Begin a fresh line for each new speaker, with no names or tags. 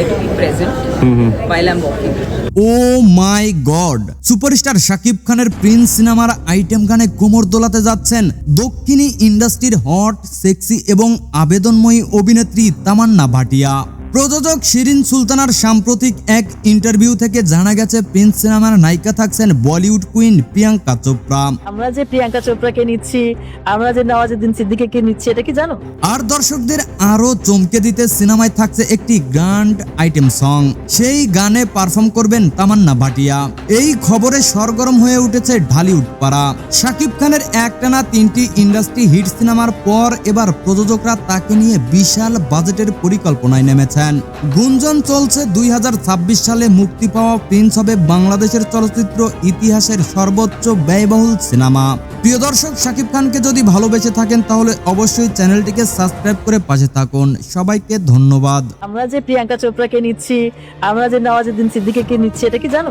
try to be present while I'm walking.
Oh my God superstar Shakib খানের Prince সিনেমার item গানে কোমর দোলাতে যাচ্ছেন দক্ষিণী ইন্ডাস্ট্রির হট সেক্সি এবং আবেদনময়ী অভিনেত্রী তামান্না ভাটিয়া প্রযোজক শিরিন সুলতানার সাম্প্রতিক এক ইন্টারভিউ থেকে জানা গেছে প্রিন্স সিনেমার নায়িকা থাকছেন বলিউড কুইন প্রিয়াঙ্কা চোপড়া।
আমরা যে প্রিয়াঙ্কা চোপড়াকে নিচ্ছি আমরা যে নওয়াজুদ্দিন সিদ্দিকীকে নিচ্ছি এটা কি জানো?
আর দর্শকদের আরও চমকে দিতে সিনেমায় থাকছে একটি গ্র্যান্ড আইটেম সং। সেই গানে পারফর্ম করবেন তামান্না ভাটিয়া। এই খবরে সরগরম হয়ে উঠেছে ঢালিউড পাড়া শাকিব খানের একটানা তিনটি ইন্ডাস্ট্রি হিট সিনেমার পর এবার প্রযোজকরা তাকে নিয়ে বিশাল বাজেটের পরিকল্পনায় নেমেছেন গুঞ্জন চলছে, দুই হাজার ছাব্বিশ সালে মুক্তি পাওয়া প্রিন্স হবে বাংলাদেশের চলচ্চিত্র ইতিহাসের সর্বোচ্চ ব্যয়বহুল সিনেমা। প্রিয় দর্শক শাকিব খানকে যদি ভালোবেসে থাকেন, তাহলে অবশ্যই চ্যানেলটিকে সাবস্ক্রাইব করে পাশে থাকুন। সবাইকে ধন্যবাদ।
আমরা যে প্রিয়াঙ্কা চোপড়াকে নিচ্ছি, আমরা যে নওয়াজুদ্দিন সিদ্দিকীকে নিচ্ছি, এটা কি জানো?